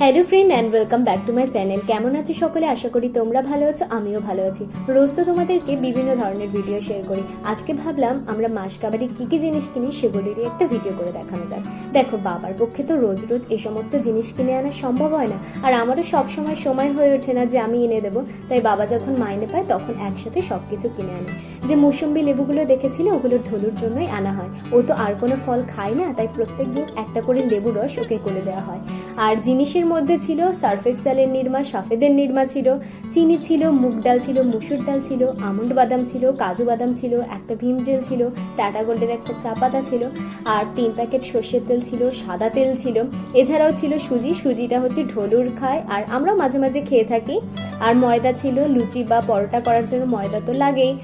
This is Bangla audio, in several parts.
Hello friend and welcome back to my channel কেমন আছো সকলে? আশা করি তোমরা ভালো আছো, আমিও ভালো আছি। রোজ তো তোমাদেরকে বিভিন্ন ধরনের ভিডিও শেয়ার করি। আজকে ভাবলাম আমরা মাস কাবাডি কী কী জিনিস কিনি সেগুলিরই একটা ভিডিও করে দেখানো যায় দেখো, বাবার পক্ষে তো রোজ রোজ এই সমস্ত জিনিস কিনে আনা সম্ভব হয় না। আর আমারও সব সময় সময় হয়ে ওঠে না যে আমি এনে দেবো। তাই বাবা যখন মাইনে পায়, তখন একসাথে সব কিছু কিনে আনে। যে মৌসুম্বি লেবুগুলো দেখেছিলে, ওগুলো ঢোলুর জন্যই আনা হয়। ও তো আর কোনো ফল খায় না, তাই প্রত্যেক দিন একটা করে লেবু রস ওকে করে দেওয়া হয়। আর জিনিসের মধ্যে ছিল সার্ফ এক্সেলের নির্মা, সাফেদের নির্মা ছিল, চিনি ছিল, মুগ ডাল ছিল, মুসুর ডাল ছিল, আমন্ড বাদাম ছিল, কাজু বাদাম ছিল, একটা ভীম জেল ছিল, টাটা গোল্ডের একটা চা পাতা ছিল, আর তিন প্যাকেট সর্ষের তেল ছিল, সাদা তেল ছিল। এছাড়াও ছিল সুজি, সুজিটা হচ্ছে ঢোলুর খায়, আর আমরা মাঝে মাঝে খেয়ে থাকি। আর ময়দা ছিল, লুচি বা পরোটা করার জন্য ময়দা তো লাগেই।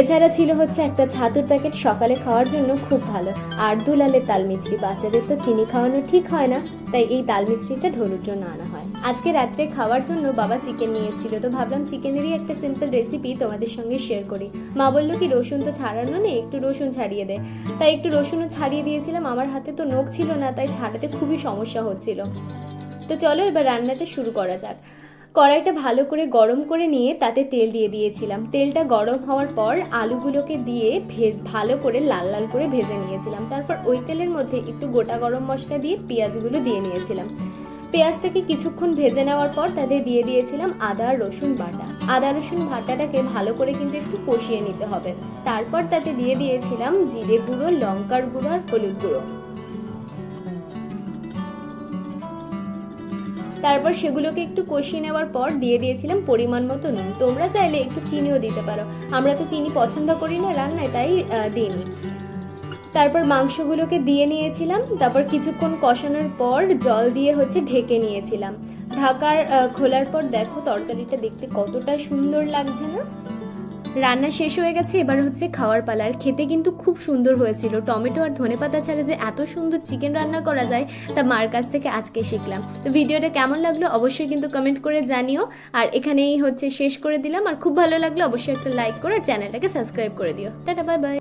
এছাড়া ছিল হচ্ছে একটা ছাতুর প্যাকেট সকালে খাওয়ার জন্য খুব ভালো। আর দুলালের তাল মিষ্টি বাচ্চাদের তো চিনি খাওয়ানো ঠিক হয় না, তাই এই তাল মিষ্টিটা ঢোলুর জন্য আনা হয়। আজকে রাত্রে খাওয়ার জন্য বাবা চিকেন নিয়ে এসেছিল, তো ভাবলাম চিকেনেরই একটা সিম্পল রেসিপি তোমাদের সঙ্গে শেয়ার করি। মা বলল কি, রসুন তো ছাড়ানো নেই, একটু রসুন ছাড়িয়ে দে। তাই একটু রসুনও ছাড়িয়ে দিয়েছিলাম, আমার হাতে তো নখ ছিল না, তাই ছাড়াতে খুবই সমস্যা হচ্ছিল। তো চলো এবার রান্নাটা শুরু করা যাক। কড়াইটা ভালো করে গরম করে নিয়ে তাতে তেল দিয়ে দিয়েছিলাম। তেলটা গরম হওয়ার পর আলুগুলোকে দিয়ে ভালো করে লাল লাল করে ভেজে নিয়েছিলাম। তারপর ওই তেলের মধ্যে একটু গোটা গরম মশলা দিয়ে পেঁয়াজগুলো দিয়ে নিয়েছিলাম। পেঁয়াজটাকে কিছুক্ষণ ভেজে নেওয়ার পর তাতে দিয়ে দিয়েছিলাম আদা রসুন বাটা। আদা রসুন বাটাটাকে ভালো করে কিন্তু একটু কষিয়ে নিতে হবে। তারপর তাতে দিয়ে দিয়েছিলাম জিরে গুঁড়ো, লঙ্কার গুঁড়ো আর হলুদ গুঁড়ো। তারপর সেগুলোকে একটু কষিয়ে নেওয়ার পর দিয়ে দিয়েছিলাম পরিমাণ মতো নুন। তোমরা চাইলে একটু চিনিও দিতে পারো। আমরা তো চিনি পছন্দ করি না রান্নায়, তাই দিই দিইনি। তারপর মাংসগুলোকে দিয়ে নিয়েছিলাম। তারপর কিছুক্ষণ কষানোর পর জল দিয়ে হচ্ছে ঢেকে নিয়েছিলাম। ঢাকার খোলার পর দেখো তরকারিটা দেখতে কতটা সুন্দর লাগছে না? রান্না শেষ হয়ে গেছে, এবার হচ্ছে খাওয়ার পালার খেতে কিন্তু খুব সুন্দর হয়েছিল। টমেটো আর ধনে পাতা ছাড়া যে এত সুন্দর চিকেন রান্না করা যায়, তা মার কাছ থেকে আজকে শিখলাম। তো ভিডিওটা কেমন লাগল অবশ্যই কিন্তু কমেন্ট করে জানিও। আর এখানেই হচ্ছে শেষ করে দিলাম। আর খুব ভালো লাগল অবশ্যই একটা লাইক করে চ্যানেলটাকে সাবস্ক্রাইব করে দিও। Tata bye bye